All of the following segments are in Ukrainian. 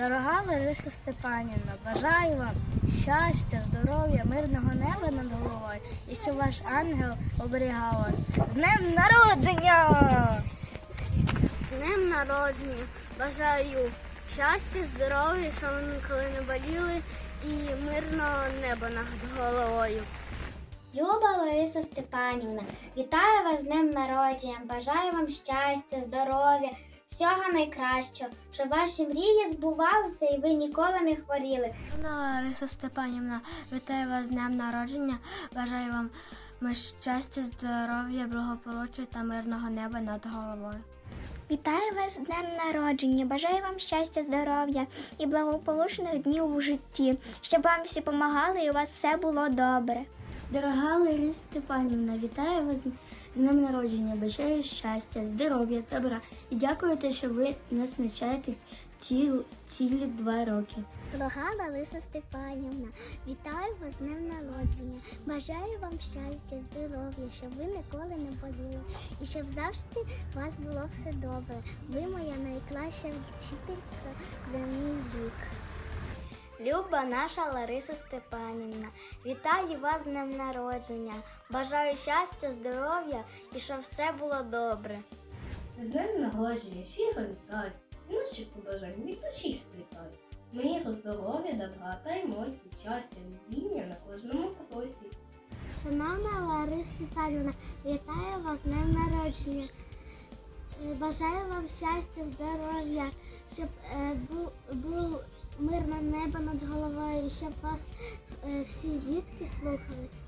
Дорога Лариса Степанівна, бажаю вам щастя, здоров'я, мирного неба над головою і щоб ваш ангел оберігав вас. З днем народження! З днем народження бажаю щастя, здоров'я, щоб ви ніколи не боліли і мирного неба над головою. Люба Лариса Степанівна, вітаю вас з днем народження. Бажаю вам щастя, здоров'я, всього найкращого, щоб ваші мрії збувалися і ви ніколи не хворіли. Лариса Степанівна, вітаю вас з днем народження. Бажаю вам щастя, здоров'я, благополуччя та мирного неба над головою. Вітаю вас з днем народження. Бажаю вам щастя, здоров'я і благополучних днів у житті, щоб вам всі допомагали і у вас все було добре. Дорога Лариса Степанівна, вітаю вас з днем народження. Бажаю щастя, здоров'я, добра і дякую, те, що ви нас навчаєте ці, цілі два роки. Дорога Лариса Степанівна, вітаю вас з днем народження. Бажаю вам щастя, здоров'я, щоб ви ніколи не боліли і щоб завжди у вас було все добре. Ви моя найкраща вчителька за мій вік. Люба наша Лариса Степанівна, вітаю вас з днем народження. Бажаю щастя, здоров'я і щоб все було добре. З днем народження, щиро вітаю, наші побажань від душі сплітаю. Миру, здоров'я, добра та емоцій, щастя, везіння на кожному кроці. Шановна Лариса Степанівна, вітаю вас з днем народження. Е, Бажаю вам щастя, здоров'я, щоб е, бу- було мирне небо над головою щоб вас е, всі дітки слухались.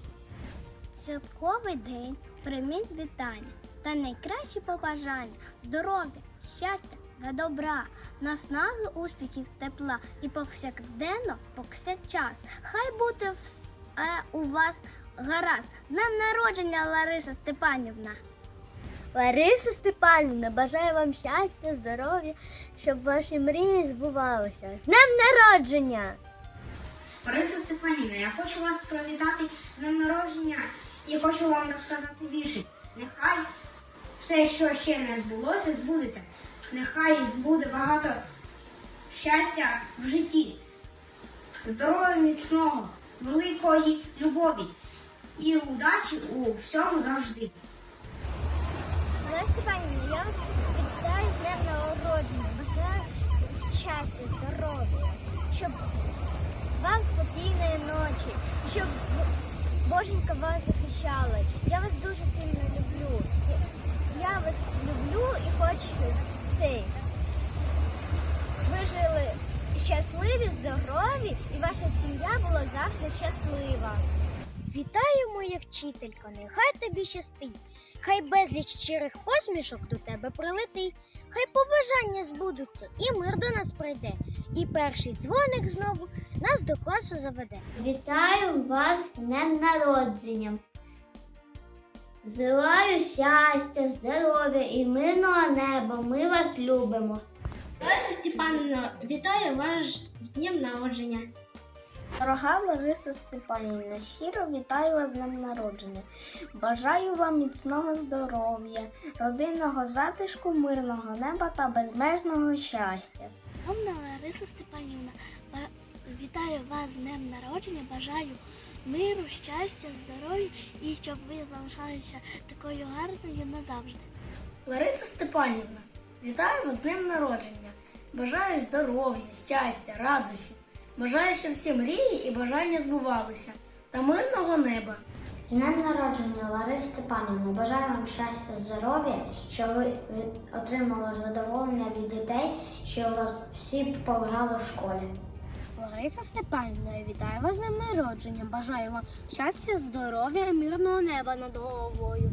Святковий день прийміть вітання та найкращі побажання здоров'я, щастя та добра, наснаги, успіхів, тепла і повсякденно повсякчас. Хай буде все у вас гаразд. З народження, Лариса Степанівна! Лариса Степанівна, бажаю вам щастя, здоров'я, щоб ваші мрії збувалися. З днем народження! Лариса Степанівна, я хочу вас привітати днем народження і хочу вам розказати віршик. Нехай все, що ще не збулося, збудеться. Нехай буде багато щастя в житті, здоров'я міцного, великої любові і удачі у всьому завжди. Лариса Степанівна, я вас вітаю з днем народження. Бажаю щастя, здоров'я, щоб вам спокійної ночі, щоб Боженька вас захищала. Я вас дуже сильно люблю. Я вас люблю і хочу цей. Ви жили щасливі, здорові, і ваша сім'я була завжди щаслива. Вітаю, моя вчителько, нехай тобі щастить. Хай безліч щирих посмішок до тебе прилетить, хай побажання збудуться, і мир до нас прийде, і перший дзвоник знову нас до класу заведе. Вітаю вас з днем народження. Желаю щастя, здоров'я і мирного неба. Ми вас любимо. Лариса Степанівна, вітаю вас з днем народження. Дорога Лариса Степанівна, щиро вітаю вас з днем народження. Бажаю вам міцного здоров'я, родинного затишку, мирного неба та безмежного щастя. Шановна Лариса Степанівна, вітаю вас з днем народження. Бажаю миру, щастя, здоров'я і щоб ви залишалися такою гарною назавжди. Лариса Степанівна, вітаю вас з днем народження. Бажаю здоров'я, щастя, радості. Бажаю, щоб всі мрії і бажання збувалися та мирного неба. З днем народження, Лариса Степанівна, бажаю вам щастя, здоров'я, щоб ви отримали задоволення від дітей, що вас всі поважали в школі. Лариса Степанівна, вітаю вас з днем народження. Бажаю вам щастя, здоров'я і мирного неба над головою.